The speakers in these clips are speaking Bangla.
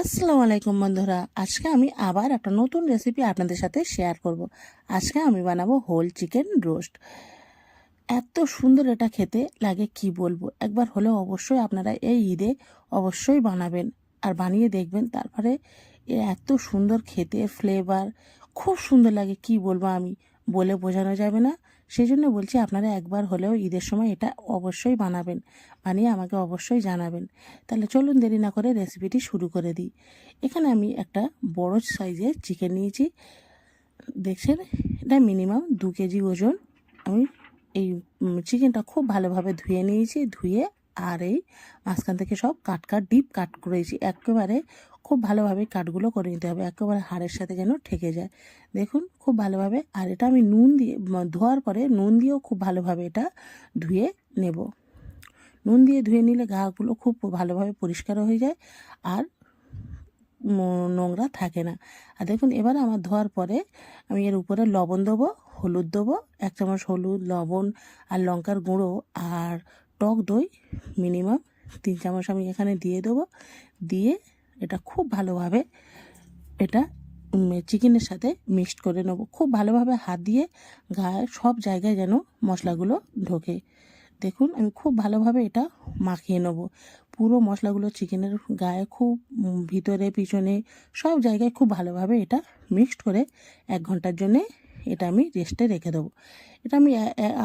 আসসালামু আলাইকুম বন্ধুরা, আজকে আমি আবার একটা নতুন রেসিপি আপনাদের সাথে শেয়ার করব। আজকে আমি বানাবো হোল চিকেন রোস্ট এত সুন্দর এটা খেতে লাগে, কি বলব? একবার হলেও অবশ্যই আপনারা এই ঈদে অবশ্যই বানাবেন আর বানিয়ে দেখবেন, তারপরে এর এত সুন্দর খেতে ফ্লেভার খুব সুন্দর লাগে, কি বলব আমি? বলে বোঝানো যাবে না। সেই জন্য বলছি আপনারা একবার হলেও ঈদের সময় এটা অবশ্যই বানাবেন। বানিয়ে আমাকে অবশ্যই জানাবেন। তাহলে চলুন দেরি না করে রেসিপিটি শুরু করে দিই। এখানে আমি একটা বড় সাইজের চিকেন নিয়েছি। দেখছেন? এটা মিনিমাম দু কেজি ওজন। আমি এই চিকেনটা খুব ভালোভাবে ধুয়ে নিয়েছি, ধুয়ে আর এই মাঝখান থেকে সব কাট কাট, ডিপ কাট করেছি। একেবারে খুব ভালোভাবে কাটগুলো করে নিতে হবে, একেবারে হাড়ের সাথে যেন ঠেকে যায়। দেখুন, খুব ভালোভাবে, আর এটা আমি নুন দিয়ে ধোয়ার পরে নুন দিয়েও খুব ভালোভাবে এটা ধুয়ে নেব। নুন দিয়ে ধুয়ে নিলে গাগুলো খুব ভালোভাবে পরিষ্কার হয়ে যায়, আর নোংরা থাকে না। আর দেখুন, এবার আমার ধোয়ার পরে আমি এর উপরে লবণ দেবো, হলুদ দেবো, এক চামচ হলুদ, লবণ আর লঙ্কার গুঁড়ো আর টক দই মিনিমাম তিন চামচ আমি এখানে দিয়ে দেবো। দিয়ে এটা খুব ভালোভাবে এটা চিকেনের সাথে মিক্সড করে নেব। খুব ভালোভাবে হাত দিয়ে গায়ে সব জায়গায় যেন মশলাগুলো ঢোকে। দেখুন, আমি খুব ভালোভাবে এটা মাখিয়ে নেব। পুরো মশলাগুলো চিকেনের গায়ে খুব ভিতরে, পিছনে সব জায়গায় খুব ভালোভাবে এটা মিক্সড করে এক ঘণ্টার জন্যে এটা আমি রেস্টে রেখে দেবো। এটা আমি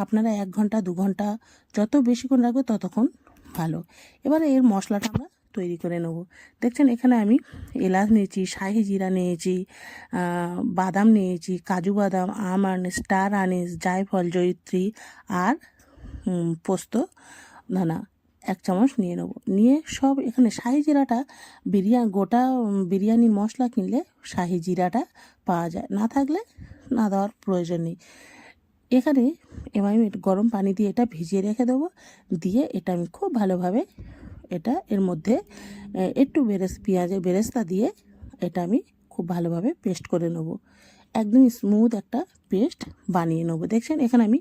আপনারা এক ঘণ্টা, দু ঘণ্টা যত বেশিক্ষণ রাখবে ততক্ষণ ভালো। এবারে এর মশলাটা আমরা তৈরি করে নেব। দেখছেন, এখানে আমি এলাচ নিয়েছি, শাহি জিরা নিয়েছি বাদাম নিয়েছি, কাজু বাদাম, আম আনিস, স্টার আনিস, জায়ফল, জয়িত্রী আর পোস্ত, দানা এক চামচ নিয়ে নেব। নিয়ে সব এখানে শাহি জিরাটা বিরিয়ানি গোটা বিরিয়ানি মশলা কিনলে শাহি জিরাটা পাওয়া যায়। না থাকলে না দেওয়ার প্রয়োজন নেই। এখানে এবার আমি গরম পানি দিয়ে এটা ভিজিয়ে রেখে দেবো। দিয়ে এটা আমি খুব ভালোভাবে এটা এর মধ্যে একটু বেরেস পেঁয়াজের বেরেস্তা দিয়ে এটা আমি খুব ভালোভাবে পেস্ট করে নেব। একদম স্মুথ একটা পেস্ট বানিয়ে নেব। দেখছেন, এখানে আমি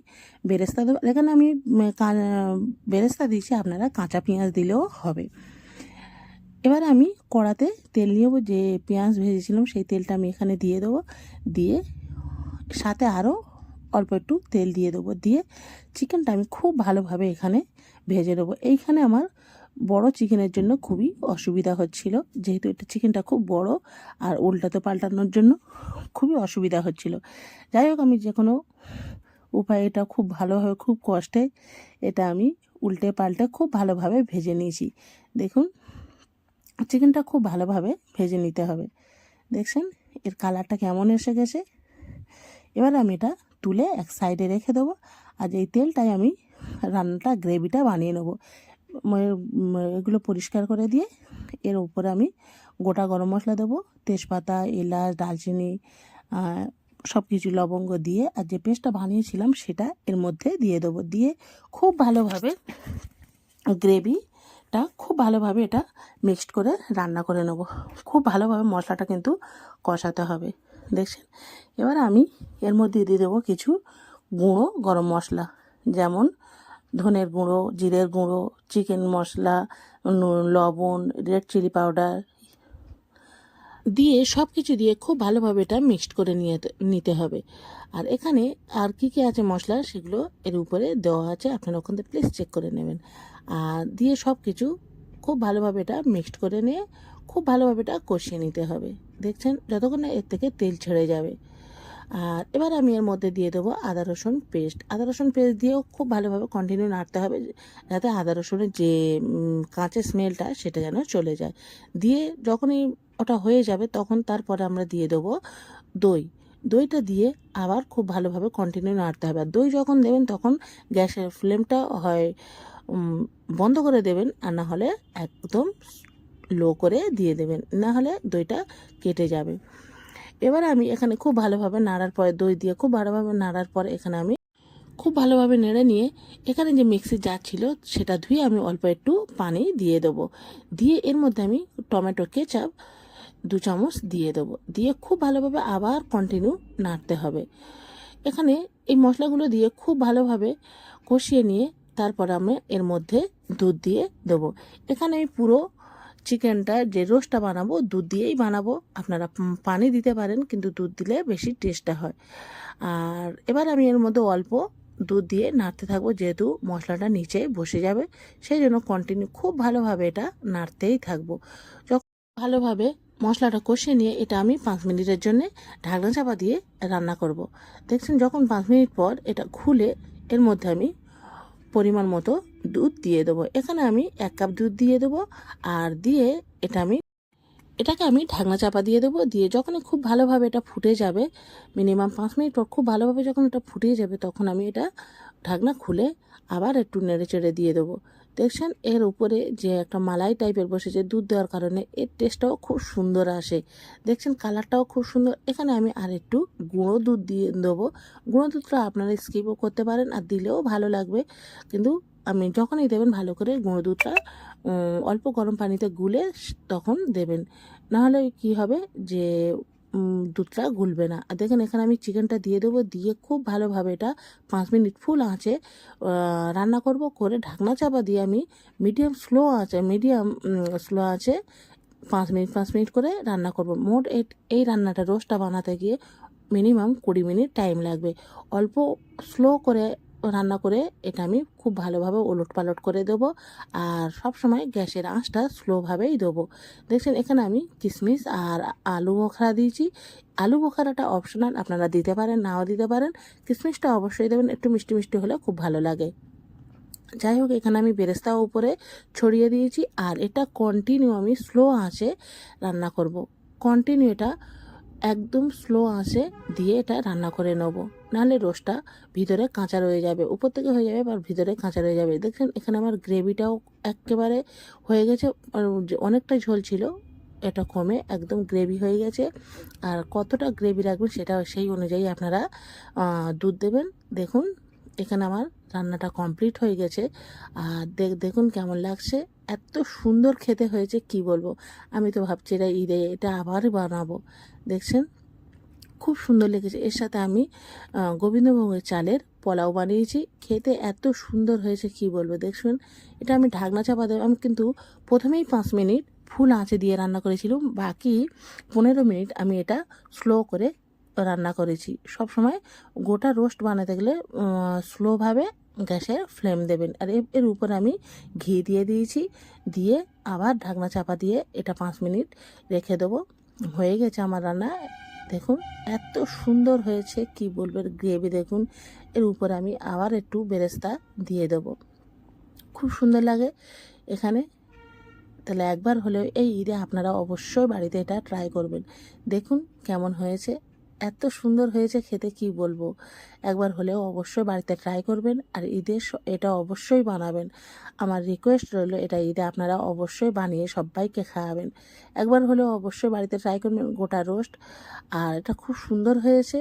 বেরেস্তা দেবো, এখানে আমি বেরেস্তা দিয়েছি, আপনারা কাঁচা পেঁয়াজ দিলেও হবে। এবার আমি কড়াতে তেল নিয়ে যে পেঁয়াজ ভেজেছিলাম, সেই তেলটা আমি এখানে দিয়ে দেবো। দিয়ে সাথে আরও অল্প একটু তেল দিয়ে দেবো। দিয়ে চিকেনটা আমি খুব ভালোভাবে এখানে ভেজে দেবো এইখানে আমার বড় চিকেনের জন্য খুবই অসুবিধা হচ্ছিল। যেহেতু এটা চিকেনটা খুব বড় আর উল্টাতে পাল্টানোর জন্য খুবই অসুবিধা হচ্ছিল। যাই হোক, আমি যে কোনো উপায়ে এটা খুব ভালোভাবে, খুব কষ্টে এটা আমি উল্টে পাল্টে খুব ভালোভাবে ভেজে নিয়েছি। দেখুন, চিকেনটা খুব ভালোভাবে ভেজে নিতে হবে। দেখছেন, এর কালারটা কেমন এসে গেছে? এবার আমি এটা তুলে এক সাইডে রেখে দেবো আর এই তেলটাই আমি রান্নাটা, গ্রেভিটা বানিয়ে নেব। এগুলো পরিষ্কার করে দিয়ে এর উপরে আমি গোটা গরম মশলা দেবো, তেজপাতা, এলাচ দালচিনি সব কিছু লবঙ্গ দিয়ে আর যে পেস্টটা বানিয়েছিলাম সেটা এর মধ্যে দিয়ে দেবো। দিয়ে খুব ভালোভাবে গ্রেভিটা খুব ভালোভাবে এটা মিক্সড করে রান্না করে নেব। খুব ভালোভাবে মশলাটা কিন্তু কষাতে হবে, দেখছেন? এবার আমি এর মধ্যে দিয়ে দেবো কিছু গুঁড়ো গরম মশলা, যেমন ধনের গুঁড়ো, জিরের গুঁড়ো, চিকেন মশলা লবণ, রেড চিলি পাউডার দিয়ে সব কিছু দিয়ে খুব ভালোভাবে এটা মিক্সড করে নিয়ে নিতে হবে। আর এখানে আর কি কি আছে মশলা সেগুলো এর উপরে দেওয়া আছে, আপনারা ওখান থেকে প্লিজ চেক করে নেবেন। আর দিয়ে সব কিছু খুব ভালোভাবে এটা মিক্সড করে নিয়ে খুব ভালোভাবে এটা কষিয়ে নিতে হবে। দেখছেন? যতক্ষণ না এর থেকে তেল ছেড়ে যাবে। আর এবার আমি এর মধ্যে দিয়ে দেবো আদা, রসুন পেস্ট আদা, রসুন পেস্ট দিয়েও খুব ভালোভাবে কন্টিনিউ নাড়তে হবে, যাতে আদা, রসুনের যে কাঁচের স্মেলটা সেটা যেন চলে যায়। দিয়ে যখনই ওটা হয়ে যাবে তখন তারপরে আমরা দিয়ে দেবো দই। দইটা দিয়ে আবার খুব ভালোভাবে কন্টিনিউ নাড়তে হবে। আর দই যখন দেবেন তখন গ্যাসের ফ্লেমটা হয় বন্ধ করে দেবেন আর না হলে একদম লো করে দিয়ে দেবেন। না হলে দইটা কেটে যাবে। এবার আমি এখানে খুব ভালোভাবে নাড়ার পরে দই দিয়ে খুব ভালোভাবে নাড়ার পরে এখানে আমি খুব ভালোভাবে নেড়ে নিয়ে এখানে যে মিক্সি জার ছিল সেটা ধুয়ে আমি অল্প একটু পানি দিয়ে দেবো। দিয়ে এর মধ্যে আমি টমেটো, কেচাপ দু চামচ দিয়ে দেবো। দিয়ে খুব ভালোভাবে আবার কন্টিনিউ নাড়তে হবে। এখানে এই মশলাগুলো দিয়ে খুব ভালোভাবে কষিয়ে নিয়ে তারপর আমি এর মধ্যে দুধ দিয়ে দেবো। এখানে আমি পুরো চিকেনটা যে রোস্টটা বানাবো, দুধ দিয়েই বানাবো। আপনারা পানি দিতে পারেন, কিন্তু দুধ দিলে বেশি টেস্টটা হয়। আর এবার আমি এর মধ্যে অল্প দুধ দিয়ে নাড়তে থাকব, যেহেতু মশলাটা নিচে বসে যাবে। সেই জন্য কন্টিনিউ খুব ভালোভাবে এটা নাড়তেই থাকব। যখন ভালোভাবে মশলাটা কষিয়ে নিয়ে এটা আমি পাঁচ মিনিটের জন্য ঢাকনা চাপা দিয়ে রান্না করব। দেখছেন, যখন পাঁচ মিনিট পর এটা খুলে, এর মধ্যে আমি পরিমাণ মতো দুধ দিয়ে দেবো। এখানে আমি এক কাপ দুধ দিয়ে দেবো আর দিয়ে এটা আমি এটাকে আমি ঢাকনা চাপা দিয়ে দেবো। দিয়ে যখনই খুব ভালোভাবে এটা ফুটে যাবে, মিনিমাম পাঁচ মিনিট পর খুব ভালোভাবে যখন এটা ফুটে যাবে, তখন আমি এটা ঢাকনা খুলে আবার একটু নেড়ে চেড়ে দিয়ে দেবো। দেখছেন? এর উপরে যে একটা মালাই টাইপের বসেছে দুধ দেওয়ার কারণে এর টেস্টটাও খুব সুন্দর আসে। দেখছেন? কালারটাও খুব সুন্দর। এখানে আমি আর একটু গুঁড়ো দুধ দিয়ে দেবো। গুঁড়ো দুধটা আপনারা স্কিপও করতে পারেন আর দিলেও ভালো লাগবে। কিন্তু আমি যখনই দেবেন, ভালো করে গুঁড়ো দুধটা অল্প গরম পানিতে গুলে তখন দেবেন। নাহলে কি হবে? যে দুধটা গুলবে না। আর দেখেন, এখানে আমি চিকেনটা দিয়ে দেবো, দিয়ে খুব ভালোভাবে এটা পাঁচ মিনিট ফুল আঁচে রান্না করব, করে ঢাকনা চাপা দিয়ে আমি মিডিয়াম স্লো আছে মিডিয়াম স্লো আছে পাঁচ মিনিট পাঁচ মিনিট করে রান্না করব। মোট এই রান্নাটা রোস্টটা বানাতে গিয়ে মিনিমাম কুড়ি মিনিট টাইম লাগবে। অল্প স্লো করে রান্না করে এটা আমি খুব ভালোভাবে ওলট পালট করে দেবো আর সব সময় গ্যাসের আঁচটা স্লোভাবেই দেবো। দেখছেন, এখানে আমি কিশমিশ আর আলু বোখরা দিয়েছি। আলু বোখারাটা অপশনাল আপনারা দিতে পারেন, নাও দিতে পারেন। কিশমিশটা অবশ্যই দেবেন, একটু মিষ্টি মিষ্টি হলে খুব ভালো লাগে। যাই হোক, এখানে আমি বেরেস্তাও উপরে ছড়িয়ে দিয়েছি আর এটা কন্টিনিউ আমি স্লো আঁচে রান্না করব। কন্টিনিউ এটা একদম স্লো আসে দিয়ে এটা রান্না করে নেব। নাহলে রোস্টটা ভিতরে কাঁচা রয়ে যাবে, উপর থেকে হয়ে যাবে আর ভিতরে কাঁচা রয়ে যাবে। দেখছেন, এখানে আমার গ্রেভিটাও একেবারে হয়ে গেছে, আর অনেকটা ঝোল ছিল, এটা কমে একদম গ্রেভি হয়ে গেছে। আর কতটা গ্রেভি রাখবেন সেটা সেই অনুযায়ী আপনারা দুধ দেবেন। দেখুন এখানে আমার রান্নাটা কমপ্লিট হয়ে গেছে। আর দেখ, দেখুন কেমন লাগছে। এত সুন্দর খেতে হয়েছে, কি বলব? আমি তো ভাবছি এটা ঈদে এটা আবার বানাবো। দেখছেন? খুব সুন্দর লেগেছে। এর সাথে আমি গোবিন্দভোগের চালের পোলাও বানিয়েছি। খেতে এত সুন্দর হয়েছে, কি বলব? দেখুন এটা আমি ঢাকনা চাপা দেবো। আমি কিন্তু প্রথমেই পাঁচ মিনিট ফুল আঁচে দিয়ে রান্না করেছিলাম। বাকি পনেরো মিনিট আমি এটা স্লো করে রান্না করেছি। সব সময় গোটা রোস্ট বানাতে গেলে স্লোভাবে গ্যাসের ফ্লেম দেবেন। আর এর- উপর আমি ঘি দিয়ে দিয়েছি। দিয়ে আবার ঢাকনা চাপা দিয়ে এটা পাঁচ মিনিট রেখে দেবো। হয়ে গেছে আমার রান্না। দেখুন, এত সুন্দর হয়েছে। কি বলব গ্রেভি দেখুন। এর উপর আমি আবার একটু বেরেস্তা দিয়ে দেবো। খুব সুন্দর লাগে এখানে। তাহলে একবার হলেও এই ঈদে আপনারা অবশ্যই বাড়িতে এটা ট্রাই করবেন। দেখুন কেমন হয়েছে। এত সুন্দর হয়েছে খেতে, কি বলব? একবার হলেও অবশ্যই বাড়িতে ট্রাই করবেন আর ঈদে এটা অবশ্যই বানাবেন। আমার রিকোয়েস্ট রইল এটা ঈদে আপনারা অবশ্যই বানিয়ে সবাইকে খাওয়াবেন। একবার হলেও অবশ্যই বাড়িতে ট্রাই করবেন গোটা রোস্ট আর এটা খুব সুন্দর হয়েছে।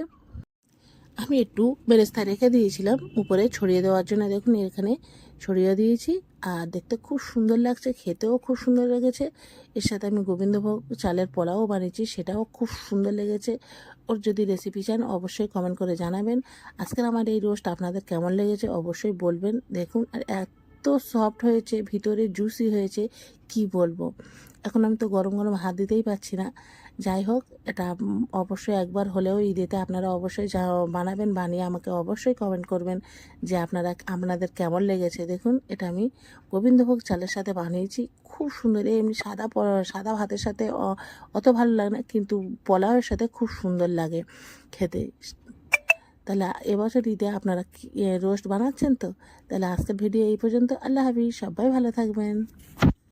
আমি একটু বেরেস্তা রেখে দিয়েছিলাম উপরে ছড়িয়ে দেওয়ার জন্য। দেখুন এখানে ছড়িয়ে দিয়েছি। আর দেখতে খুব সুন্দর লাগছে, খেতেও খুব সুন্দর লেগেছে। এর সাথে আমি গোবিন্দভোগ চালের পোলাও বানিয়েছি, সেটাও খুব সুন্দর লেগেছে। ওর যদি রেসিপি চান, অবশ্যই কমেন্ট করে জানাবেন। আজকের আমার এই রোস্ট আপনাদের কেমন লেগেছে অবশ্যই বলবেন। দেখুন, আর এত সফট হয়েছে, ভিতরে জুসি হয়েছে, কি বলব? এখন আমি তো গরম গরম হাত দিতেই পারছি না। যাই হোক, এটা অবশ্যই একবার হলেও ঈদেতে আপনারা অবশ্যই যা বানাবেন, বানিয়ে আমাকে অবশ্যই কমেন্ট করবেন যে আপনারা আপনাদের কেমন লেগেছে। দেখুন, এটা আমি গোবিন্দভোগ চালের সাথে বানিয়েছি। খুব সুন্দর এমনি সাদা সাদা ভাতের সাথে অত ভালো লাগে না, কিন্তু পোলাওয়ের সাথে খুব সুন্দর লাগে খেতে। তাহলে এবছর ঈদে আপনারা রোস্ট বানাচ্ছেন তো? তাহলে আজকের ভিডিও এই পর্যন্ত। আল্লাহ হাফিজ, সবাই ভালো থাকবেন।